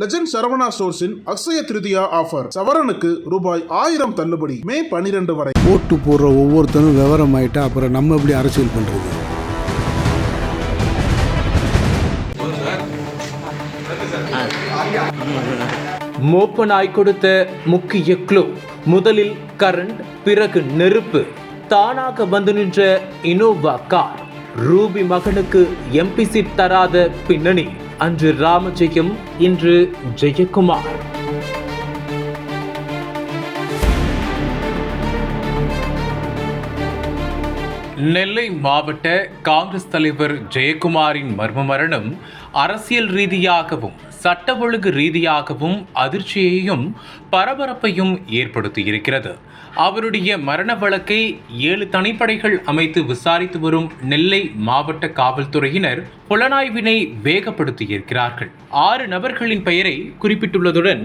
Legend Saravana ஸ்டோர்ஸின் Akshaya Tritiya offer சவரனுக்கு ரூபாய் ஆயிரம் தள்ளுபடி. மே பனிரெண்டு வரை. ஓட்டு போடுற ஒவ்வொருத்தனும் விவரம் ஆயிட்டா அப்புறம் நம்ம எப்படி அரசியல் பண்றது? மோப்பனாய் கொடுத்த முக்கிய க்ளூ முதலில் கரண்ட் பிறகு நெருப்பு. தானாக வந்து நின்ற இனோவா கார் ரூபி மகனுக்கு எம்பி சீட் தராத பின்னணி. அன்று ராமஜெயம் இன்று ஜெயக்குமார். நெல்லை மாவட்ட காங்கிரஸ் தலைவர் ஜெயக்குமாரின் மர்ம மரணம் அரசியல் ரீதியாகவும் சட்ட ஒழுங்கு ரீதியாகவும் அதிர்ச்சியையும் பரபரப்பையும் ஏற்படுத்தியிருக்கிறது. அவருடைய மரண வழக்கை ஏழு தனிப்படைகள் அமைத்து விசாரித்து வரும் நெல்லை மாவட்ட காவல்துறையினர் புலனாய்வினை வேகப்படுத்தியிருக்கிறார்கள். ஆறு நபர்களின் பெயரை குறிப்பிட்டுள்ளதுடன்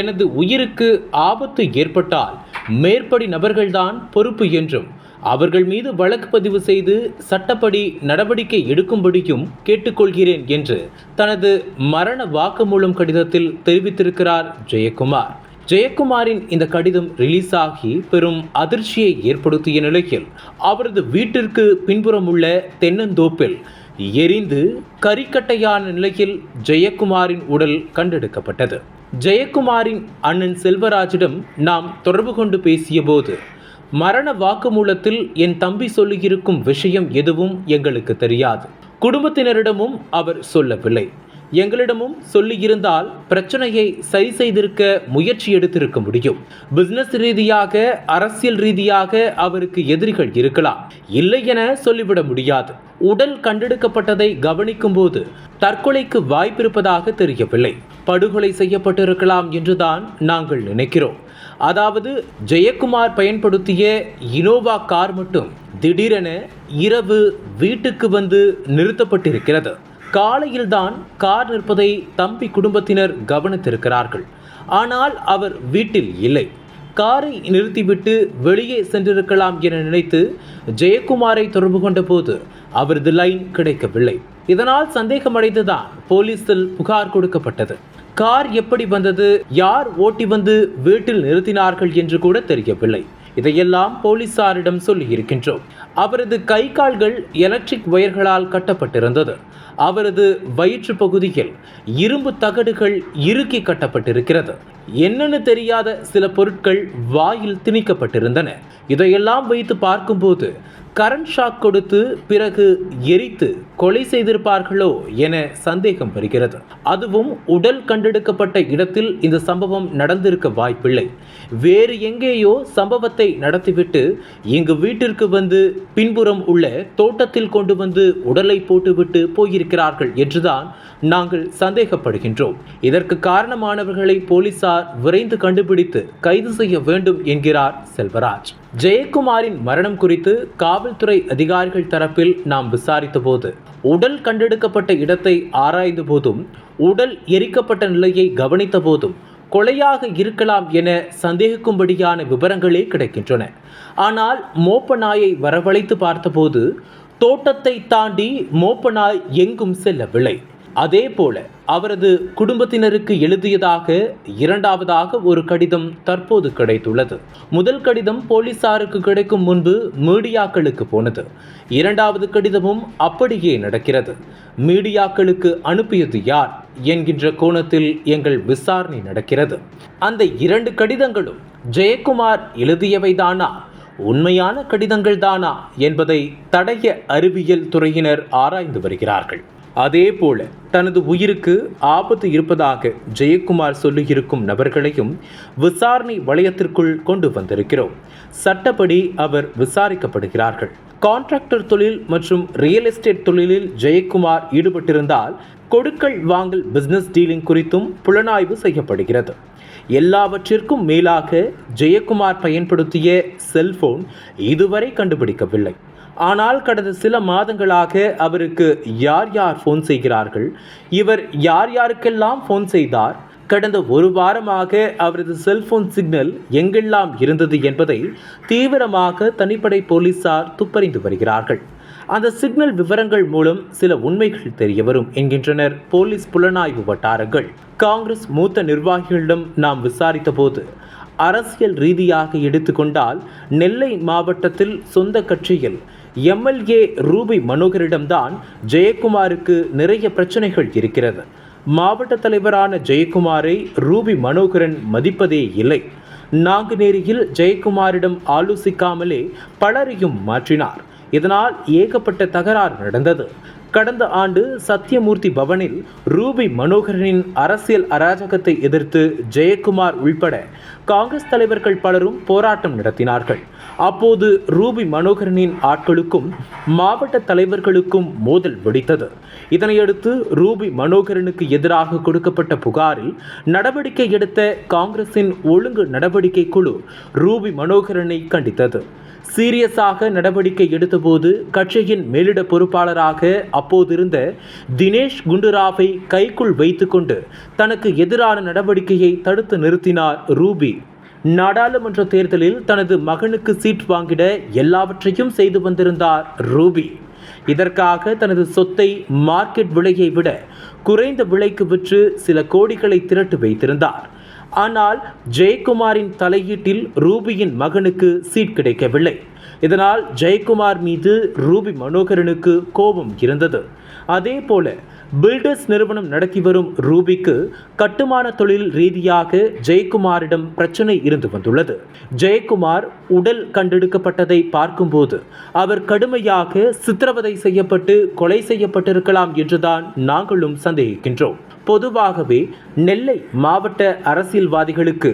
எனது உயிருக்கு ஆபத்து ஏற்பட்டால் மேற்படி நபர்கள்தான் பொறுப்பு என்றும் அவர்கள் மீது வழக்கு பதிவு செய்து சட்டப்படி நடவடிக்கை எடுக்கும்படியும் கேட்டுக்கொள்கிறேன் என்று தனது மரண வாக்குமூலம் கடிதத்தில் தெரிவித்திருக்கிறார் ஜெயக்குமார். ஜெயக்குமாரின் இந்த கடிதம் ரிலீஸ் ஆகி பெரும் அதிர்ச்சியை ஏற்படுத்திய நிலையில் அவரது வீட்டிற்கு பின்புறம் உள்ள தென்னந்தோப்பில் எரிந்து கரிக்கட்டையான நிலையில் ஜெயக்குமாரின் உடல் கண்டெடுக்கப்பட்டது. ஜெயக்குமாரின் அண்ணன் செல்வராஜிடம் நாம் தொடர்பு கொண்டு பேசியபோது மரண வாக்குமூலத்தில் என் தம்பி சொல்லியிருக்கும் விஷயம் எதுவும் எங்களுக்கு தெரியாது. குடும்பத்தினரிடமும் அவர் சொல்லவில்லை. எங்களிடமும் சொல்லியிருந்தால் பிரச்சனையை சரி செய்திருக்க முயற்சி எடுத்திருக்க முடியும். பிசினஸ் ரீதியாக அரசியல் ரீதியாக அவருக்கு எதிரிகள் இருக்கலாம். இல்லை என சொல்லிவிட முடியாது. உடல் கண்டெடுக்கப்பட்டதை கவனிக்கும் போது தற்கொலைக்கு வாய்ப்பிருப்பதாக தெரியவில்லை. படுகொலை செய்யப்பட்டிருக்கலாம் என்றுதான் நாங்கள் நினைக்கிறோம். அதாவது ஜெயக்குமார் பயன்படுத்திய இனோவா கார் மட்டும் திடீரென இரவு வீட்டுக்கு வந்து நிறுத்தப்பட்டிருக்கிறது. காலையில்தான் கார் நிற்பதை தம்பி குடும்பத்தினர் கவனித்திருக்கிறார்கள். ஆனால் அவர் வீட்டில் இல்லை. காரை நிறுத்திவிட்டு வெளியே சென்றிருக்கலாம் என நினைத்து ஜெயக்குமாரை தொடர்பு கொண்ட போது அவரது லைன் கிடைக்கவில்லை. இதனால் சந்தேகமடைந்துதான் போலீசில் புகார் கொடுக்கப்பட்டது. கார் எப்படி வந்தது? யார் ஓட்டி வந்து வீட்டில் நிறுத்தினார்கள் என்று கூட தெரியவில்லை. இதையெல்லாம் போலீசாரிடம் சொல்லியிருக்கின்றோம். அவரது கை கால்கள் எலக்ட்ரிக் ஒயர்களால் கட்டப்பட்டிருந்தது. அவரது வயிற்று பகுதியில் இரும்பு தகடுகள் இறுக்கி கட்டப்பட்டிருக்கிறது. என்னன்னு தெரியாத சில பொருட்கள் வாயில் திணிக்கப்பட்டிருந்தன. இதையெல்லாம் வைத்து பார்க்கும்போது கரண்ட் ஷாக் கொடுத்து பிறகு எரித்து கொலை செய்திருப்பார்களோ என சந்தேகம் வருகிறது. அதுவும் உடல் கண்டெடுக்கப்பட்ட இடத்தில் இந்த சம்பவம் நடந்திருக்க வாய்ப்பில்லை. வேறு எங்கேயோ சம்பவத்தை நடத்திவிட்டு இங்கு வீட்டிற்கு வந்து பின்புறம் உள்ள தோட்டத்தில் கொண்டு வந்து உடலை போட்டுவிட்டு போயிருக்கிறார்கள் என்றுதான் நாங்கள் சந்தேகப்படுகின்றோம். இதற்கு காரணமானவர்களை போலீசார் விரைந்து கண்டுபிடித்து கைது செய்ய வேண்டும் என்கிறார் செல்வராஜ். ஜெயக்குமாரின் மரணம் குறித்து காவல்துறை அதிகாரிகள் தரப்பில் நாம் விசாரித்த போது உடல் கண்டெடுக்கப்பட்ட இடத்தை ஆராய்ந்த போதும் உடல் எரிக்கப்பட்ட நிலையை கவனித்த போதும் கொலையாக இருக்கலாம் என சந்தேகிக்கும்படியான விவரங்களே கிடைக்கின்றன. ஆனால் மோப்ப நாயை வரவழைத்து பார்த்தபோது தோட்டத்தை தாண்டி மோப்ப நாய் எங்கும் செல்லவில்லை. அதே போல அவரது குடும்பத்தினருக்கு எழுதியதாக இரண்டாவதாக ஒரு கடிதம் தற்போது கிடைத்துள்ளது. முதல் கடிதம் போலீசாருக்கு கிடைக்கும் முன்பு மீடியாக்களுக்கு போனது. இரண்டாவது கடிதமும் அப்படியே நடக்கிறது. மீடியாக்களுக்கு அனுப்பியது யார் என்கின்ற கோணத்தில் எங்கள் விசாரணை நடக்கிறது. அந்த இரண்டு கடிதங்களும் ஜெயக்குமார் எழுதியவைதானா? உண்மையான கடிதங்கள் தானா என்பதை தடைய அறிவியல் துறையினர் ஆராய்ந்து வருகிறார்கள். அதே போல தனது உயிருக்கு ஆபத்து இருப்பதாக ஜெயக்குமார் சொல்லியிருக்கும் நபர்களையும் விசாரணை வளையத்திற்குள் கொண்டு வந்திருக்கிறோம். சட்டப்படி அவர் விசாரிக்கப்படுகிறார்கள். கான்ட்ராக்டர் தொழில் மற்றும் ரியல் எஸ்டேட் தொழிலில் ஜெயக்குமார் ஈடுபட்டிருந்தால் கொடுக்கல் வாங்கல் பிசினஸ் டீலிங் குறித்தும் புலனாய்வு செய்யப்படுகிறது. எல்லாவற்றிற்கும் மேலாக ஜெயக்குமார் பயன்படுத்திய செல்போன் இதுவரை கண்டுபிடிக்கவில்லை. ஆனால் கடந்த சில மாதங்களாக அவருக்கு யார் யார் ஃபோன் செய்கிறார்கள்? இவர் யார் யாருக்கெல்லாம் ஃபோன் செய்தார்? கடந்த ஒரு வாரமாக அவரது செல்போன் சிக்னல் எங்கெல்லாம் இருந்தது என்பதை தீவிரமாக தனிப்படை போலீசார் துப்பறிந்து வருகிறார்கள். அந்த சிக்னல் விவரங்கள் மூலம் சில உண்மைகள் தெரியவரும் என்கின்றனர் போலீஸ் புலனாய்வு வட்டாரங்கள். காங்கிரஸ் மூத்த நிர்வாகிகளிடம் நாம் விசாரித்தபோது அரசியல் ரீதியாக எடுத்துக்கொண்டால் நெல்லை மாவட்டத்தில் சொந்த கட்சியில் எம்எல்ஏ ரூபி மனோகரிடம்தான் ஜெயக்குமாருக்கு நிறைய பிரச்சனைகள் இருக்கிறது. மாவட்ட தலைவரான ஜெயக்குமாரை ரூபி மனோகரன் மதிப்பதே இல்லை. நாங்குநேரியில் ஜெயக்குமாரிடம் ஆலோசிக்காமலே பலரையும் மாற்றினார். இதனால் ஏகப்பட்ட தகராறு நடந்தது. கடந்த ஆண்டு சத்யமூர்த்தி பவனில் ரூபி மனோகரனின் அரசியல் அராஜகத்தை எதிர்த்து ஜெயக்குமார் உள்பட காங்கிரஸ் தலைவர்கள் பலரும் போராட்டம் நடத்தினார்கள். அப்போது ரூபி மனோகரனின் ஆட்களுக்கும் மாவட்ட தலைவர்களுக்கும் மோதல் வெடித்தது. இதனையடுத்து ரூபி மனோகரனுக்கு எதிராக கொடுக்கப்பட்ட புகாரில் நடவடிக்கை எடுத்த காங்கிரசின் ஒழுங்கு நடவடிக்கை குழு ரூபி மனோகரனை கண்டித்தது. சீரியஸாக நடவடிக்கை எடுத்தபோது கட்சியின் மேலிட பொறுப்பாளராக அப்போதிருந்த தினேஷ் குண்டுராவை கைக்குள் வைத்துக்கொண்டு தனக்கு எதிரான நடவடிக்கையை தடுத்து நிறுத்தினார் ரூபி. நாடாளுமன்ற தேர்தலில் தனது மகனுக்கு சீட் வாங்கிட எல்லாவற்றையும் செய்து வந்திருந்தார் ரூபி. இதற்காக தனது சொத்தை மார்க்கெட் விலையை விட குறைந்த விலைக்கு விற்று சில கோடிகளை திரட்டு வைத்திருந்தார். ஆனால் ஜெயக்குமாரின் தலையீட்டில் ரூபியின் மகனுக்கு சீட் கிடைக்கவில்லை. இதனால் ஜெயக்குமார் மீது ரூபி மனோகரனுக்கு கோபம் இருந்தது. அதே போல பில்டர்ஸ் நிறுவனம் நடத்தி வரும் ரூபிக்கு கட்டுமான தொழில் ரீதியாக ஜெயக்குமாரிடம் பிரச்சனை இருந்து வந்துள்ளது. ஜெயக்குமார் உடல் கண்டெடுக்கப்பட்டதை பார்க்கும்போது அவர் கடுமையாக சித்திரவதை செய்யப்பட்டு கொலை செய்யப்பட்டிருக்கலாம் என்றுதான் நாங்களும் சந்தேகிக்கின்றோம். பொதுவாகவே நெல்லை மாவட்ட அரசியல்வாதிகளுக்கு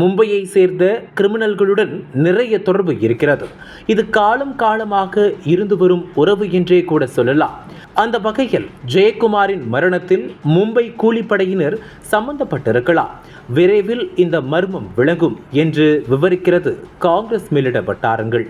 மும்பையை சேர்ந்த கிரிமினல்களுடன் நிறைய தொடர்பு இருக்கிறது. இது காலம் காலமாக இருந்து வரும் உறவு என்றே கூட சொல்லலாம். அந்த வகையில் ஜெயக்குமாரின் மரணத்தில் மும்பை கூலிப்படையினர் சம்பந்தப்பட்டிருக்கலாம். விரைவில் இந்த மர்மம் விளங்கும் என்று விவரிக்கிறது காங்கிரஸ் மேலிட வட்டாரங்கள்.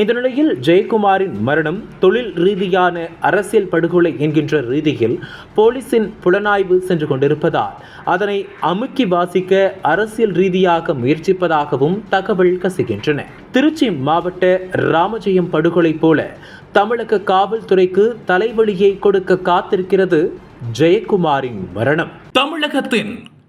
இந்த நிலையில் ஜெயக்குமாரின் மரணம் தொழில் ரீதியான அரசியல் படுகொலை என்கின்ற ரீதியில் போலீசின் புலனாய்வு சென்று கொண்டிருப்பதால் அதனை அமுக்கி வாசிக்க அரசியல் ரீதியாக முயற்சிப்பதாகவும் தகவல் கசிகின்றன. திருச்சி மாவட்ட ராமஜெயம் படுகொலை போல தமிழக காவல்துறைக்கு தலைவலியை கொடுக்க காத்திருக்கிறது ஜெயக்குமாரின் மரணம். தமிழகத்தின்